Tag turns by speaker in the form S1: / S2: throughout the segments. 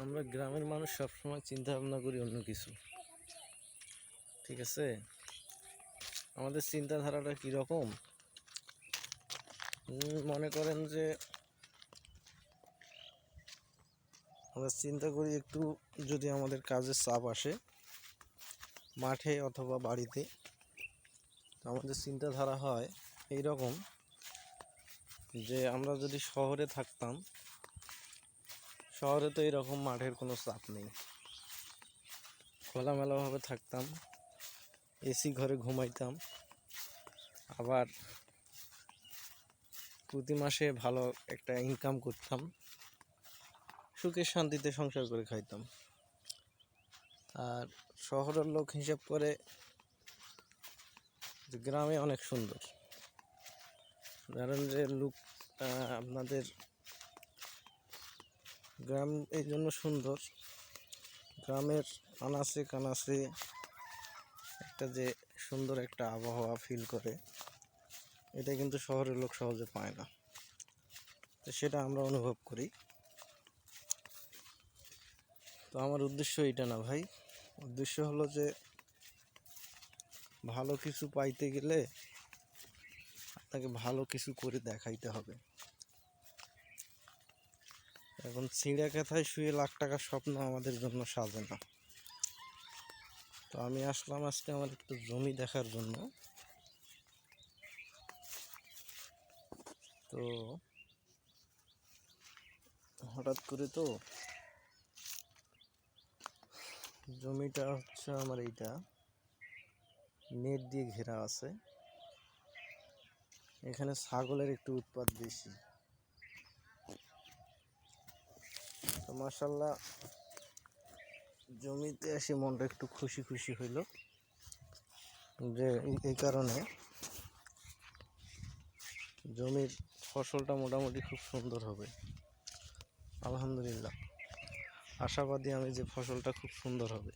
S1: আমরা গ্রামের মানুষ সবসময় চিন্তা ভাবনা করি অন্য কিছু। ঠিক আছে? আমাদের চিন্তাধারাটা কীরকম মনে করেন যে আমরা চিন্তা করি একটু যদি আমাদের কাজের চাপ আসে মাঠে অথবা বাড়িতে আমাদের চিন্তাধারা হয় এই রকম যে আমরা যদি শহরে থাকতাম শহরে তো এরকম মাঠের কোনো চাপ নেই। খোলামেলাভাবে থাকতাম, এসি ঘরে ঘুমাইতাম। আবার প্রতি মাসে ভালো একটা ইনকাম করতাম, সুখে শান্তিতে সংসার করে খাইতাম। আর শহরের লোক হিসাব করে গ্রামে অনেক সুন্দর। ধরেন যে লোক আপনাদের গ্রাম এই জন্য সুন্দর। গ্রামের আনাচে কানাচে একটা যে সুন্দর একটা আবহাওয়া ফিল করে, এটা কিন্তু শহরের লোক সহজে পায় না। তো সেটা আমরা অনুভব করি। তো আমার উদ্দেশ্য এটা না ভাই। উদ্দেশ্য হলো যে, ভালো কিছু পাইতে গেলে আপনাকে ভালো কিছু করে দেখাইতে হবে। এখন ছিঁড়া কাথায় শুয়ে লাখ টাকার স্বপ্ন আমাদের জন্য সাজে না তো আমি আসলাম আজকে আমার একটু জমি দেখার জন্য। তো হঠাৎ করে তো জমিটা হচ্ছে আমার এইটা। নেট দিয়ে ঘেরা আছে। এখানে ছাগলের একটু উৎপাদ বেশি। তো মাসাল্লাহ জমিতে এসে মনটা একটু খুশি খুশি হইল যে এই- কারণে জমির ফসলটা মোটামুটি খুব সুন্দর হবে। আলহামদুলিল্লাহ। আশাবাদী আমি যে ফসলটা খুব সুন্দর হবে।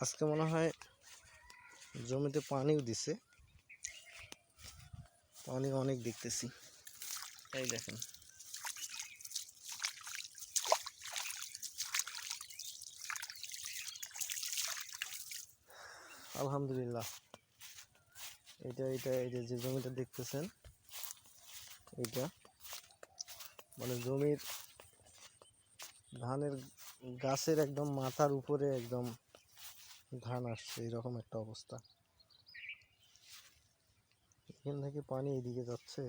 S1: আজকে মনে হয় জমিতে পানিও দিছে। পানি অনেক দেখতেছি। এই দেখেন। আলহামদুলিল্লাহ। এটা এটা এই যে জমিটা দেখতেছেন, এইটা মানে জমির ধানের গাছের একদম মাথার উপরে একদম ধান আসছে, এরকম একটা অবস্থা। এখান থেকে পানি এদিকে যাচ্ছে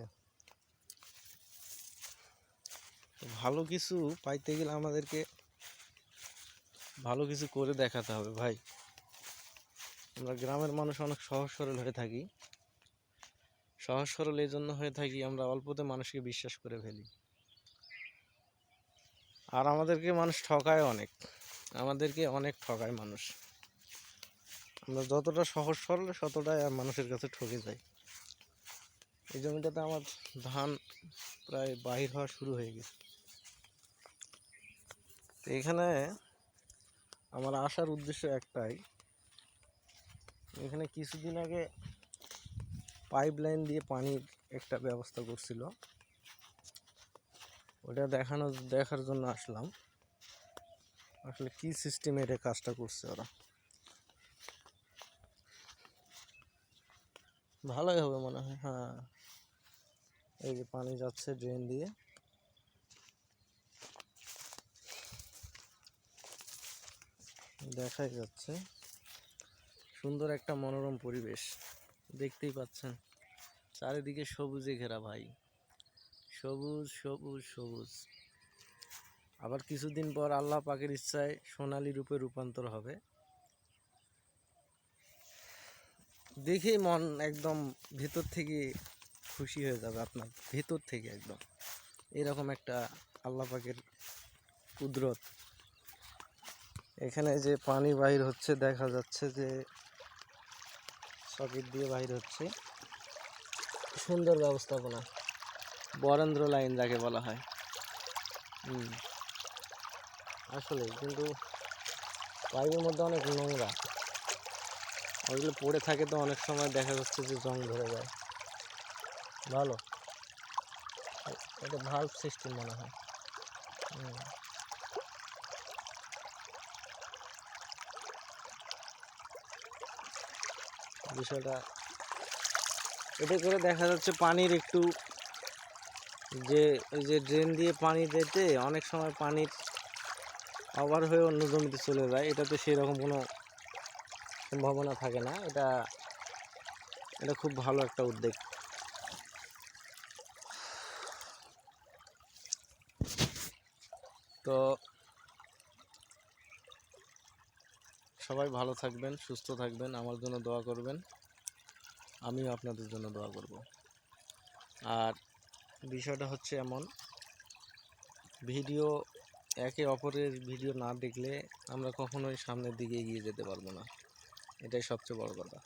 S1: তো ভালো কিছু পাইতে গেলে আমাদেরকে ভালো কিছু করে দেখাতে হবে, ভাই। আমরা গ্রামের মানুষ অনেক সহজ সরল হয়ে থাকি। সহজ সরল এই জন্য হয়ে থাকি আমরা অল্পতে মানুষকে বিশ্বাস করে ফেলি। আর আমাদেরকে মানুষ ঠকায় অনেক। আমাদেরকে অনেক ঠকায় মানুষ। আমরা যতটা সহজ সরল, ততটাই মানুষের কাছে ঠকে যাই। এই জমিটাতে আমার ধান প্রায় বাহির হওয়া শুরু হয়ে গেছে। তো এখানে আমার আসার উদ্দেশ্য একটাই। এখানে কিছুদিন আগে পাইপ লাইন দিয়ে পানির একটা ব্যবস্থা করছিল। ওটা দেখানো, দেখার জন্য আসলাম। আসলে কি সিস্টেমে এটা কাজটা করছে ওরা? ভালোই হবে মনে হয় হ্যাঁ। এই যে পানি যাচ্ছে ড্রেন দিয়ে। দেখাই যাচ্ছে। সুন্দর একটা মনোরম পরিবেশ। দেখতেই পাচ্ছেন। চারিদিকে সবুজে ঘেরা ভাই। সবুজ সবুজ সবুজ। আবার কিছুদিন পর আল্লাহ পাকের ইচ্ছায় সোনালি রূপে রূপান্তর হবে। দেখেই মন একদম ভেতর থেকে খুশি হয়ে যাবে আপনার ভেতর থেকে একদম। এরকম একটা আল্লাহ পাকের কুদরত। এখানে যে পানি বাহির হচ্ছে, দেখা যাচ্ছে যে সকেট দিয়ে বাহির হচ্ছে। সুন্দর ব্যবস্থাপনা। বরেন্দ্র লাইন যাকে বলা হয়। আসলে কিন্তু পাইপের মধ্যে অনেক নোংরা। ওইগুলো পড়ে থাকে তো অনেক সময় দেখা যাচ্ছে যে জং ধরে যায়। ভালো। এটা ভাল্ব সিস্টেম মনে হয়। বিষয়টা এটা করে দেখা যাচ্ছে পানির একটু যে ওই যে ড্রেন দিয়ে পানি দিতে অনেক সময় পানির ওভার হয়ে অন্য জমিতে চলে যায়। এটাতে সেরকম কোনো সম্ভাবনা থাকে না। এটা এটা খুব ভালো একটা উদ্যোগ। তো সবাই ভালো থাকবেন, সুস্থ থাকবেন, আমার জন্য দোয়া করবেন, আমিও আপনাদের জন্য দোয়া করব। আর বিষয়টা হচ্ছে এমন, ভিডিও, একে অপরের ভিডিও না দেখলে আমরা কখনোই সামনের দিকে এগিয়ে যেতে পারব না। এটাই সবচেয়ে বড় কথা।